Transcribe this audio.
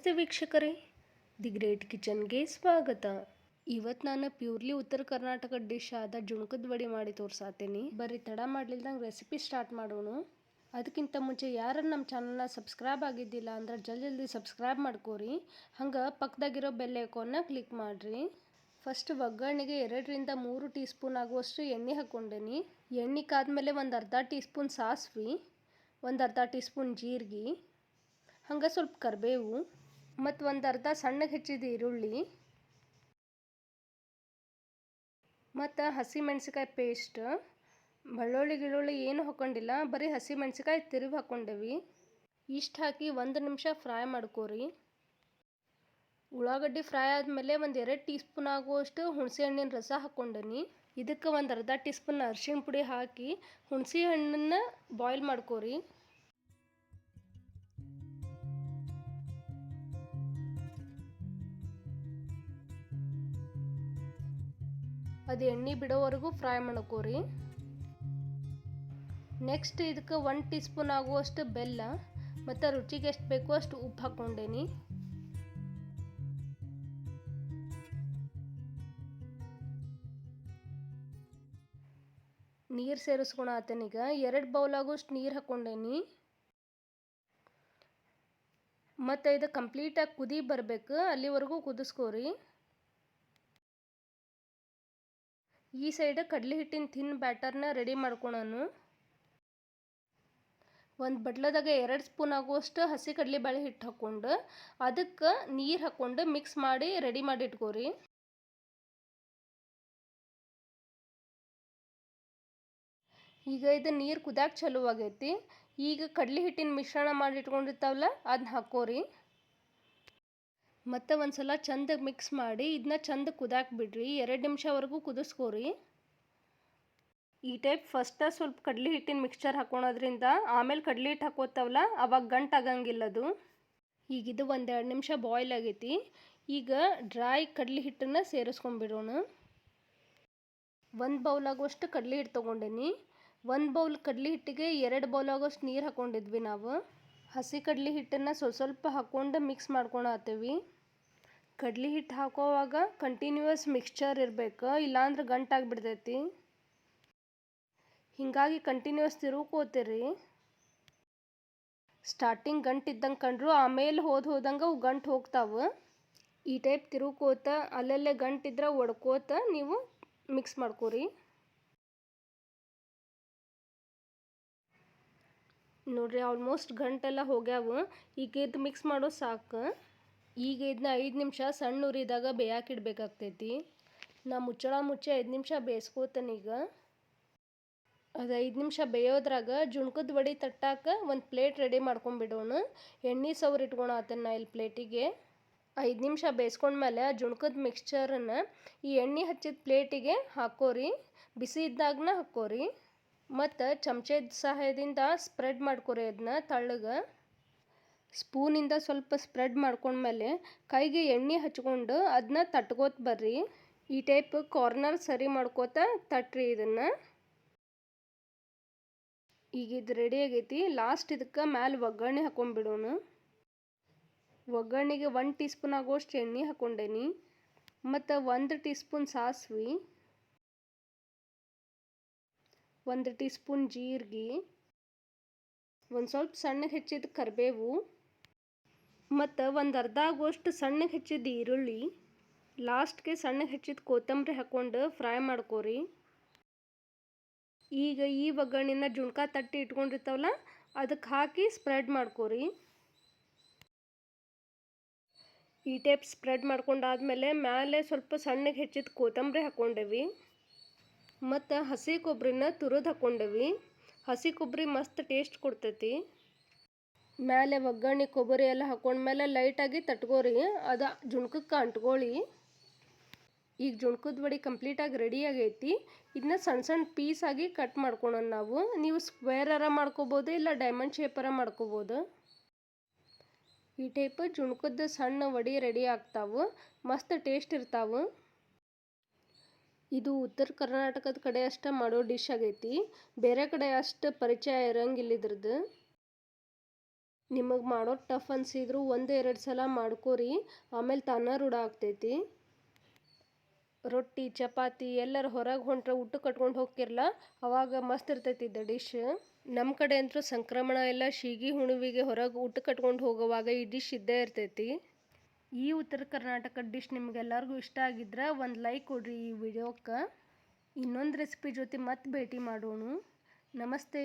ನಮಸ್ತೆ ವೀಕ್ಷಕರೇ. The great ಕಿಚನ್ಗೆ ಸ್ವಾಗತ. ಇವತ್ತು ನಾನು ಪ್ಯೂರ್ಲಿ ಉತ್ತರ ಕರ್ನಾಟಕ ಡಿಶ್ ಆದ ಜುಣಕದ ವಡಿ ಮಾಡಿ ತೋರ್ಸಾತೀನಿ. ಬರೀ ತಡ ಮಾಡ್ಲಿಲ್ದಂಗೆ ರೆಸಿಪಿ ಸ್ಟಾರ್ಟ್ ಮಾಡೋಣ. ಅದಕ್ಕಿಂತ ಮುಂಚೆ ಯಾರು ನಮ್ಮ ಚಾನಲ್ನ ಸಬ್ಸ್ಕ್ರೈಬ್ ಆಗಿದ್ದಿಲ್ಲ ಅಂದ್ರೆ ಜಲ್ದಿ ಜಲ್ದಿ ಸಬ್ಸ್ಕ್ರೈಬ್ ಮಾಡ್ಕೋರಿ. ಹಂಗೆ ಪಕ್ಕದಾಗಿರೋ ಬೆಲ್ ಐಕೋನ್ನ ಕ್ಲಿಕ್ ಮಾಡಿರಿ. ಫಸ್ಟ್ ಒಗ್ಗರಣೆಗೆ ಎರಡರಿಂದ ಮೂರು ಟೀ ಸ್ಪೂನ್ ಆಗುವಷ್ಟು ಎಣ್ಣೆ ಹಾಕ್ಕೊಂಡೇನಿ ಎಣ್ಣೆ ಕಾದ್ಮೇಲೆ ಒಂದು ಅರ್ಧ ಟೀ ಸ್ಪೂನ್ ಸಾಸ್ವೆ, ಒಂದು ಅರ್ಧ ಟೀ ಸ್ಪೂನ್ ಜೀರಿಗೆ, ಹಂಗೆ ಸ್ವಲ್ಪ ಕರಿಬೇವು ಮತ್ತು ಒಂದು ಅರ್ಧ ಸಣ್ಣಗೆ ಹೆಚ್ಚಿದ ಈರುಳ್ಳಿ, ಮತ್ತು ಹಸಿ ಮೆಣಸಿಕಾಯಿ ಪೇಸ್ಟ್ ಬೆಳ್ಳುಳ್ಳಿ, ಗಿಳ್ಳುಳ್ಳಿ ಏನು ಹಾಕೊಂಡಿಲ್ಲ, ಬರೀ ಹಸಿ ಮೆಣಸಿಕಾಯಿ ಹಾಕೊಂಡೇವಿ. ಹಾಕ್ಕೊಂಡೇವಿ ಇಷ್ಟು ಹಾಕಿ ಒಂದು ನಿಮಿಷ ಫ್ರೈ ಮಾಡ್ಕೋರಿ. ಉಳ್ಳಾಗಡ್ಡಿ ಫ್ರೈ ಆದಮೇಲೆ ಒಂದು ಎರಡು ಟೀ ಸ್ಪೂನ್ ಆಗುವಷ್ಟು ಹುಣಸೆ ಹಣ್ಣಿನ ರಸ ಹಾಕ್ಕೊಂಡೇನಿ ಇದಕ್ಕೆ ಒಂದು ಅರ್ಧ ಟೀ ಸ್ಪೂನ್ ಅರಿಶಿಣ ಪುಡಿ ಹಾಕಿ ಹುಣಸೆ ಹಣ್ಣನ್ನು ಬಾಯ್ಲ್ ಮಾಡ್ಕೋರಿ. ಅದು ಎಣ್ಣೆ ಬಿಡೋವರೆಗೂ ಫ್ರೈ ಮಾಡ್ಕೋರಿ. ನೆಕ್ಸ್ಟ್ ಇದಕ್ಕೆ ಒನ್ ಟೀ ಸ್ಪೂನ್ ಆಗುವಷ್ಟು ಬೆಲ್ಲ ಮತ್ತು ರುಚಿಗೆ ಎಷ್ಟು ಬೇಕೋ ಅಷ್ಟು ಉಪ್ಪು ಹಾಕ್ಕೊಂಡೇನಿ. ನೀರು ಸೇರಿಸ್ಕೊಳ ಆತನೀಗ ಎರಡು ಬೌಲ್ ಆಗುವಷ್ಟು ನೀರು ಹಾಕ್ಕೊಂಡೇನಿ. ಮತ್ತು ಇದು ಕಂಪ್ಲೀಟಾಗಿ ಕುದಿ ಬರಬೇಕು. ಅಲ್ಲಿವರೆಗೂ ಕುದಿಸ್ಕೋರಿ. ಈ ಸೈಡ್ ಕಡಲೆ ಹಿಟ್ಟಿನ ಥಿನ್ ಬ್ಯಾಟರ್ನ ರೆಡಿ ಮಾಡ್ಕೊಳನು ಒಂದು ಬಟ್ಲದಾಗ ಎರಡು ಸ್ಪೂನ್ ಆಗುವಷ್ಟು ಹಸಿ ಕಡಲೆಬೇಳೆ ಹಿಟ್ಟು ಹಾಕ್ಕೊಂಡು, ಅದಕ್ಕೆ ನೀರು ಹಾಕ್ಕೊಂಡು ಮಿಕ್ಸ್ ಮಾಡಿ ರೆಡಿ ಮಾಡಿ ಇಟ್ಕೋರಿ. ಈಗ ಇದು ನೀರು ಕುದಾಕ ಚಲೋ ಆಗೈತಿ. ಈಗ ಕಡಲೆ ಹಿಟ್ಟಿನ ಮಿಶ್ರಣ ಮಾಡಿ ಇಟ್ಕೊಂಡಿರ್ತಾವಲ್ಲ ಅದನ್ನ ಹಾಕೋರಿ ಮತ್ತು ಒಂದು ಸಲ ಚಂದ ಮಿಕ್ಸ್ ಮಾಡಿ ಇದನ್ನ ಚಂದ ಕುದಾಕ್ ಬಿಡ್ರಿ. ಎರಡು ನಿಮಿಷವರೆಗೂ ಕುದಿಸ್ಕೋರಿ. ಈ ಟೈಪ್ ಫಸ್ಟ ಸ್ವಲ್ಪ ಕಡಲೆ ಹಿಟ್ಟಿನ ಮಿಕ್ಸ್ಚರ್ ಹಾಕೊಳೋದ್ರಿಂದ, ಆಮೇಲೆ ಕಡಲೆ ಹಿಟ್ಟು ಹಾಕೋತಾವಲ್ಲ, ಅವಾಗ ಗಂಟು ಆಗಂಗಿಲ್ಲ ಅದು. ಈಗ ಇದು ಒಂದೆರಡು ನಿಮಿಷ ಬಾಯ್ಲ್ ಆಗೈತಿ. ಈಗ ಡ್ರೈ ಕಡಲೆ ಹಿಟ್ಟನ್ನು ಸೇರಿಸ್ಕೊಂಡ್ಬಿಡೋಣ. ಒಂದು ಬೌಲ್ ಆಗುವಷ್ಟು ಕಡಲೆ ಹಿಟ್ಟು ತೊಗೊಂಡೇನಿ. ಒಂದು ಬೌಲ್ ಕಡ್ಲಿ ಹಿಟ್ಟಿಗೆ ಎರಡು ಬೌಲ್ ಆಗೋಷ್ಟು ನೀರು ಹಾಕೊಂಡಿದ್ವಿ ನಾವು. ಹಸಿ ಕಡಲೆ ಹಿಟ್ಟನ್ನು ಸ್ವಲ್ಪ ಸ್ವಲ್ಪ ಹಾಕ್ಕೊಂಡು ಮಿಕ್ಸ್ ಮಾಡ್ಕೊಳತ್ತೀವಿ ಕಡ್ಲೆ ಹಿಟ್ಟು ಹಾಕೋವಾಗ ಕಂಟಿನ್ಯೂಯಸ್ ಮಿಕ್ಸ್ಚರ್ ಇರಬೇಕು, ಇಲ್ಲಾಂದ್ರೆ ಗಂಟಾಗಿಬಿಡ್ತೈತಿ ಹೀಗಾಗಿ ಕಂಟಿನ್ಯೂಯಸ್ ತಿರುಗ್ಕೋತೀರಿ ಸ್ಟಾರ್ಟಿಂಗ್ ಗಂಟು ಇದ್ದಂಗೆ ಕಂಡ್ರು ಆಮೇಲೆ ಹೋದ ಹೋದಂಗೆ ಅವು ಗಂಟು ಹೋಗ್ತಾವೆ. ಈ ಟೈಪ್ ತಿರುಗ್ಕೋತ ಅಲ್ಲಲ್ಲೇ ಗಂಟಿದ್ರೆ ಒಡ್ಕೋತ ನೀವು ಮಿಕ್ಸ್ ಮಾಡ್ಕೋರಿ. ನೋಡ್ರಿ ಆಲ್ಮೋಸ್ಟ್ ಗಂಟೆಲ್ಲ ಹೋಗ್ಯಾವು. ಈಗ ಇದು ಮಿಕ್ಸ್ ಮಾಡೋ ಸಾಕು. ಈಗ ಇದನ್ನ ಐದು ನಿಮಿಷ ಸಣ್ಣ ಉರಿದಾಗ ಬೇಯಾಕಿಡ್ಬೇಕಾಗ್ತೈತಿ ನಾ ಮುಚ್ಚಳ ಮುಚ್ಚಿ ಐದು ನಿಮಿಷ ಬೇಯಿಸ್ಕೋತನೀಗ ಅದು ಐದು ನಿಮಿಷ ಬೇಯೋದ್ರಾಗ ಜುಣ್ಕದ ವಡಿ ತಟ್ಟಾಕ ಒಂದು ಪ್ಲೇಟ್ ರೆಡಿ ಮಾಡ್ಕೊಂಡ್ಬಿಡೋಣ ಎಣ್ಣೆ ಸವ್ರು ಇಟ್ಕೊಳ ನಾ ಇಲ್ಲಿ ಪ್ಲೇಟಿಗೆ ಐದು ನಿಮಿಷ ಬೇಯಿಸ್ಕೊಂಡ್ಮೇಲೆ ಜುಣ್ಕದ ಮಿಕ್ಸ್ಚರನ್ನು ಈ ಎಣ್ಣೆ ಹಚ್ಚಿದ ಪ್ಲೇಟಿಗೆ ಹಾಕೋರಿ. ಬಿಸಿ ಇದ್ದಾಗನ ಹಾಕೋರಿ. ಮತ್ತು ಚಮಚದ ಸಹಾಯದಿಂದ ಸ್ಪ್ರೆಡ್ ಮಾಡ್ಕೊರಿ ಅದನ್ನ ತಳ್ಳಗೆ ಸ್ಪೂನಿಂದ ಸ್ವಲ್ಪ ಸ್ಪ್ರೆಡ್ ಮಾಡ್ಕೊಂಡ್ಮೇಲೆ ಕೈಗೆ ಎಣ್ಣೆ ಹಚ್ಕೊಂಡು ಅದನ್ನ ತಟ್ಕೋತ ಬರ್ರಿ. ಈ ಟೈಪ್ ಕಾರ್ನರ್ ಸರಿ ಮಾಡ್ಕೋತ ತಟ್ರಿ ಇದನ್ನು. ಈಗ ಇದು ರೆಡಿ ಆಗೈತಿ. ಲಾಸ್ಟ್ ಇದಕ್ಕೆ ಮ್ಯಾಲೆ ಒಗ್ಗರಣೆ ಹಾಕೊಂಡ್ಬಿಡೋಣ ಒಗ್ಗರಣೆಗೆ ಒನ್ ಟೀ ಸ್ಪೂನ್ ಆಗೋಷ್ಟು ಎಣ್ಣೆ ಹಾಕೊಂಡೇನಿ. ಮತ್ತು ಒಂದು ಟೀ ಸ್ಪೂನ್ ಸಾಸ್ವೆ. ಒಂದು ಟೀ ಸ್ಪೂನ್ ಜೀರಿಗೆ, ಒಂದು ಸ್ವಲ್ಪ ಸಣ್ಣಗೆ ಹೆಚ್ಚಿದ ಕರಿಬೇವು ಮತ್ತು ಒಂದು ಅರ್ಧ ಆಗುವಷ್ಟು ಸಣ್ಣಗೆ ಹೆಚ್ಚಿದ ಈರುಳ್ಳಿ. ಲಾಸ್ಟ್ಗೆ ಸಣ್ಣಗೆ ಹೆಚ್ಚಿದ ಕೊತ್ತಂಬರಿ ಹಾಕ್ಕೊಂಡು ಫ್ರೈ ಮಾಡ್ಕೋರಿ. ಈಗ ಈ ಒಗ್ಗರಣೆನ ಜುಣ್ಕ ತಟ್ಟಿ ಇಟ್ಕೊಂಡಿರ್ತಾವಲ್ಲ ಅದಕ್ಕೆ ಹಾಕಿ ಸ್ಪ್ರೆಡ್ ಮಾಡ್ಕೋರಿ. ಈ ಟೈಪ್ ಸ್ಪ್ರೆಡ್ ಮಾಡ್ಕೊಂಡಾದ್ಮೇಲೆ ಮೇಲೆ ಸ್ವಲ್ಪ ಸಣ್ಣಗೆ ಹೆಚ್ಚಿದ ಕೊತ್ತಂಬರಿ ಹಾಕ್ಕೊಂಡೇವಿ ಮತ್ತು ಹಸಿ ಕೊಬ್ಬರಿನ ತುರಿದು ಹಾಕ್ಕೊಂಡೇವಿ ಹಸಿ ಕೊಬ್ಬರಿ ಮಸ್ತ್ ಟೇಸ್ಟ್ ಕೊಡ್ತೈತಿ. ಮೇಲೆ ಒಗ್ಗರಣೆ ಕೊಬ್ಬರಿ ಎಲ್ಲ ಹಾಕೊಂಡ್ಮೇಲೆ ಲೈಟಾಗಿ ತಟ್ಕೋರಿ. ಅದು ಜುಣ್ಕಕ್ಕೆ ಅಂಟ್ಕೊಳ್ಳಿ ಈಗ ಜುಣ್ಕದ ವಡಿ ಕಂಪ್ಲೀಟಾಗಿ ರೆಡಿ ಆಗೈತಿ. ಇದನ್ನ ಸಣ್ಣ ಸಣ್ಣ ಪೀಸಾಗಿ ಕಟ್ ಮಾಡ್ಕೊಳೋಣ ನಾವು. ನೀವು ಸ್ಕ್ವೇರರ ಮಾಡ್ಕೋಬೋದು ಇಲ್ಲ ಡೈಮಂಡ್ ಶೇಪರ ಮಾಡ್ಕೋಬೋದು. ಈ ಟೈಪ್ ಜುಣ್ಕದ ಸಣ್ಣ ವಡಿ ರೆಡಿ ಆಗ್ತಾವು. ಮಸ್ತ್ ಟೇಸ್ಟ್ ಇರ್ತಾವೆ. ಇದು ಉತ್ತರ ಕರ್ನಾಟಕದ ಕಡೆ ಅಷ್ಟೇ ಮಾಡೋ ಡಿಶ್ ಆಗೈತಿ. ಬೇರೆ ಕಡೆ ಅಷ್ಟು ಪರಿಚಯ ಇರಂಗಿಲ್ಲ ಇದ್ರದ್ದು ನಿಮಗೆ ಮಾಡೋದು ಟಫ್ ಅನ್ಸಿದ್ರು ಒಂದು ಎರಡು ಸಲ ಮಾಡ್ಕೋರಿ, ಆಮೇಲೆ ತಾನ ರೂಢ ಆಗ್ತೈತಿ. ರೊಟ್ಟಿ, ಚಪಾತಿ ಎಲ್ಲರ ಹೊರಗೆ ಹೊಂಟ್ರೆ ಊಟ ಕಟ್ಕೊಂಡು ಹೋಗ್ತಿರಲ್ಲ ಅವಾಗ ಮಸ್ತ್ ಇರ್ತೈತಿ ಇದು ಡಿಶ್ ನಮ್ಮ ಕಡೆ ಅಂತೂ ಸಂಕ್ರಮಣ ಎಲ್ಲ, ಶೀಗಿ, ಹುಣವಿಗೆ ಹೊರಗೆ ಊಟ ಕಟ್ಕೊಂಡು ಹೋಗುವಾಗ ಈ ಡಿಶ್ ಇದ್ದೇ ಇರ್ತೈತಿ. ಈ ಉತ್ತರ ಕರ್ನಾಟಕ ಡಿಶ್ ನಿಮಗೆಲ್ಲರಿಗೂ ಇಷ್ಟ ಆಗಿದ್ರೆ ಒಂದು ಲೈಕ್ ಕೊಡ್ರಿ ಈ ವಿಡಿಯೋಕ್ಕೆ ಇನ್ನೊಂದು ರೆಸಿಪಿ ಜೊತೆ ಮತ್ತೆ ಭೇಟಿ ಮಾಡೋಣ. ನಮಸ್ತೆ.